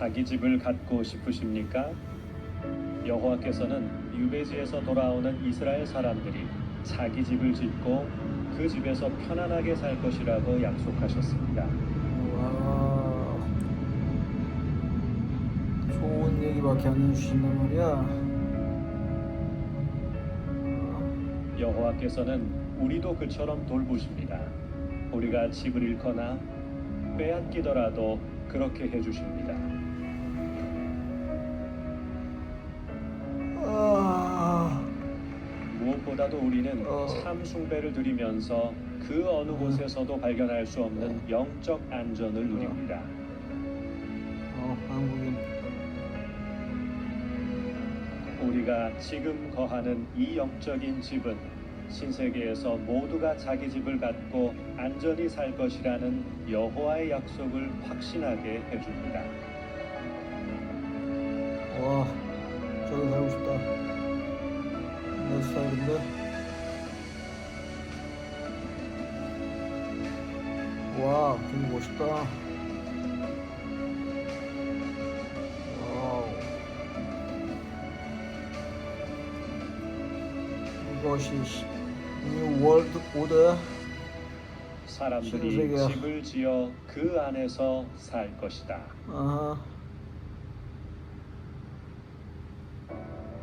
자기 집을 갖고 싶으십니까? 여호와께서는 유배지에서 돌아오는 이스라엘 사람들이 자기 집을 짓고 그 집에서 편안하게 살 것이라고 약속하셨습니다. 와 좋은 얘기밖에 안 해주신단 말이야 여호와께서는 우리도 그처럼 돌보십니다. 우리가 집을 잃거나 빼앗기더라도 그렇게 해주십니다. 무엇보다도 우리는 어. 참 숭배를 드리면서 그 어느 곳에서도 발견할 수 없는 영적 안전을 누립니다. 어 한국인 우리가 지금 거하는 이 영적인 집은 신세계에서 모두가 자기 집을 갖고 안전히 살 것이라는 여호와의 약속을 확신하게 해줍니다. 와 저기 살고 싶다 내 스타일인데 와 되게 멋있다 와우 이것이 뉴 월드 오더 사람들이 신세계야. 집을 지어 그 안에서 살 것이다. 아하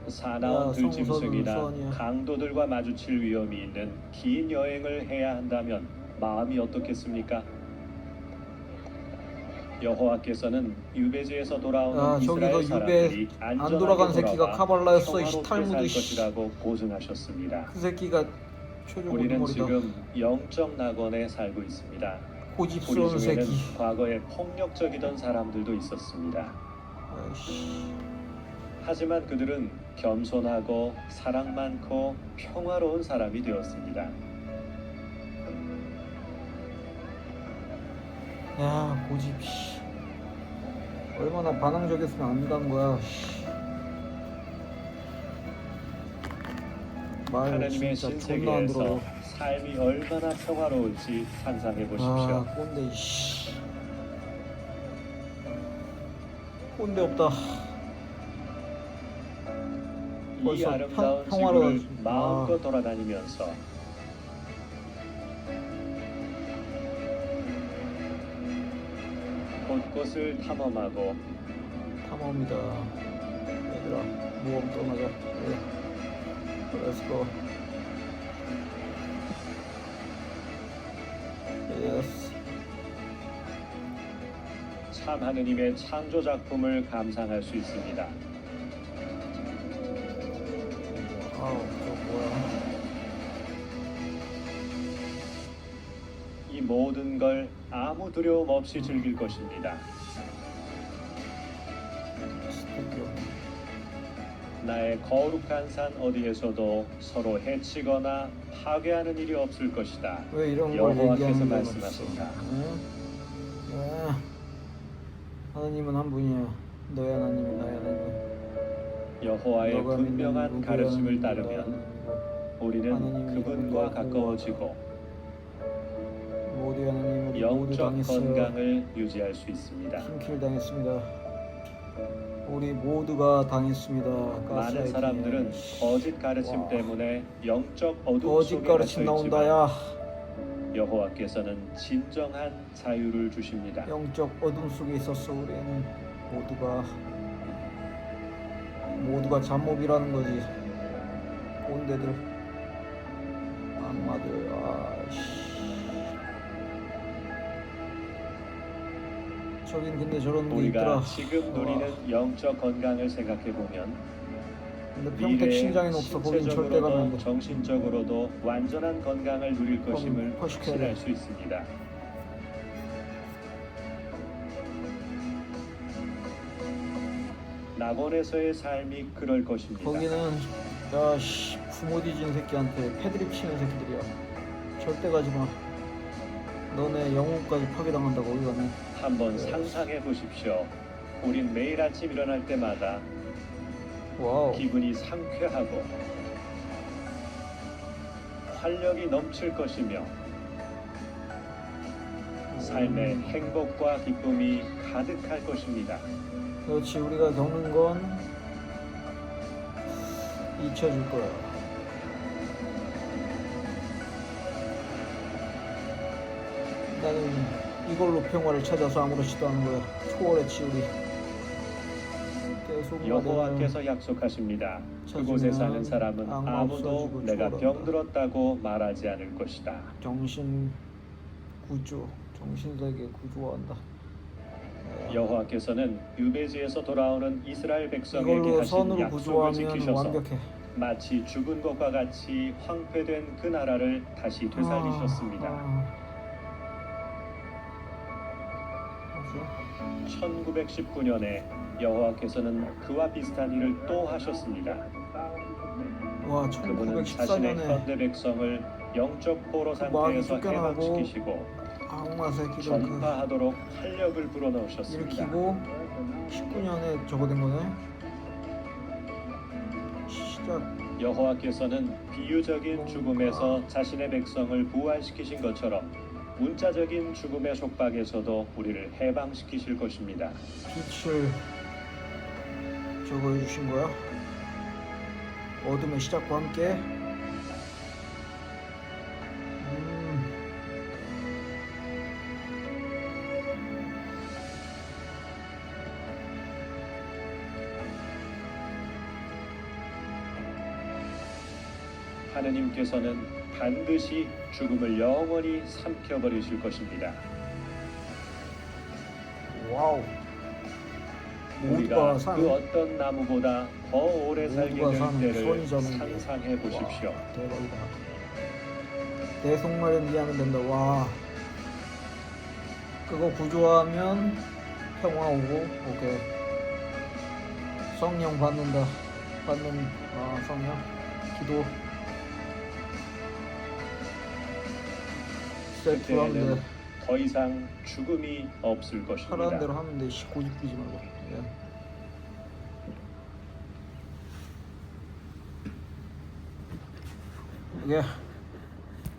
사나운 야, 들짐승이나. 강도들과 마주칠 위험이 있는 긴 여행을 해야 한다면 마음이 어떻겠습니까? 여호와께서는 유배지에서 돌아오는 야, 이스라엘 사람들이 안 돌아간 새끼가 카발라였어, 이 평화롭게 탈무드, 살 씨. 것이라고 보증하셨습니다. 그 새끼가 우리는 지금 영적 낙원에 살고 있습니다. 고집스러운 새끼 과거에 폭력적이던 사람들도 있었습니다. 아이씨 하지만 그들은 겸손하고 사랑 많고 평화로운 사람이 되었습니다. 야 고집 씨 얼마나 반항적이었으면 안 간 거야 씨. 말 하나님의 진짜 존나 안 신세계에서 들어 삶이 얼마나 평화로울지 상상해 아 보십시오. 꼰대 씨 꼰대 없다 이 벌써 아름다운 평- 평화로워- 지구를 마음껏 아. 돌아다니면서 곳곳을 탐험하고. 탐험이다. 얘들아 모험 떠나자. 그래 렛츠고 예스 참 하느님의 창조 작품을 감상할 수 있습니다. 아우 저 뭐야 모든 걸 아무 두려움 없이 즐길 것입니다. 나의 거룩한 산 어디에서도 서로 해치거나 파괴하는 일이 없을 것이다. 왜 이런 걸 여호와께서 얘기하는 말씀하신다. 응? 응? 하나님은 한 분이야 너의 하나님이 나의 하나님 여호와의 분명한 가르침을 따르면 우리는 그분과 가까워지고 모두의 하나님 우리 모두 영적 당했어요 건강을 유지할 수 있습니다. 팀킬 당했습니다 우리 모두가 당했습니다 많은 가스라이팅에. 사람들은 거짓 가르침 와. 때문에 영적 어둠 거짓 속에 가르침 갇혀 나온다 있지만 야 여호와께서는 진정한 자유를 주십니다. 영적 어둠 속에 있었어 우리는 모두가 모두가 잠몹이라는 거지 꼰대들 악마들 아 저긴 근데 저런 게 우리가 있더라. 지금 누리는 영적 건강을 생각해 보면 근데 평택 신장에는 없어. 거긴 절대 가면 안 돼. 정신적으로도 완전한 건강을 누릴 것임을 포식해야 확신할 돼. 수 있습니다. 낙원에서의 삶이 그럴 것입니다. 거기는 야씨 부모 뒤진 새끼한테 패드립 치는 새끼들이야. 절대 가지 마. 너네 영혼까지 파괴당한다 거기 가면 한번 네. 상상해 보십시오. 우린 매일 아침 일어날 때마다 와우 기분이 상쾌하고 활력이 넘칠 것이며 삶에 행복과 기쁨이 가득할 것입니다. 그렇지 우리가 겪는 건 잊혀줄 거야. 나는 이걸로 평화를 찾아서 아무렇지도 않은 거야. 초월했지 우리. 계속 여호와께서 약속하십니다. 그곳에 사는 사람은 아무도 내가. 병들었다고 말하지 않을 것이다. 정신 구조, 정신 세계 구조한다. 여호와께서는 유배지에서 돌아오는 이스라엘 백성에게 하신 약속을 지키셔서. 마치 죽은 것과 같이 황폐된 그 나라를 다시 되살리셨습니다. 아, 아. 1919년에 여호와께서는 그와 비슷한 일을 또 하셨습니다. 와, 그분은 자신의 1914년에 현대 백성을 영적 포로 그 상태에서 쫓겨나고 해방시키시고 악마 그 전파하도록 활력을 불어넣으셨습니다. 일으키고 19년에 저거 된 거네. 시작. 여호와께서는 비유적인 죽음에서 자신의 백성을 부활시키신 것처럼 문자적인 죽음의 속박에서도 우리를 해방시키실 것입니다. 빛을 저거 해주신 거야? 어둠의 시작과 함께. 음. 하느님께서는 반드시 죽음을 영원히 삼켜버리실 것입니다. 와우. 우리가 산 그 어떤 나무보다 더 오래 살게 될 때를. 상상해 보십시오. 와, 대박이다. 내 속마련 이해하면 된다. 와. 그거 구조하면 평화 오고 오케이. 성령 받는다. 받는 아 성령 기도. 그때에는 돼. 더 이상 죽음이 없을 하라는 대로 것입니다. 하면 돼. 씨, 고집 부리지 말고. 예. 예.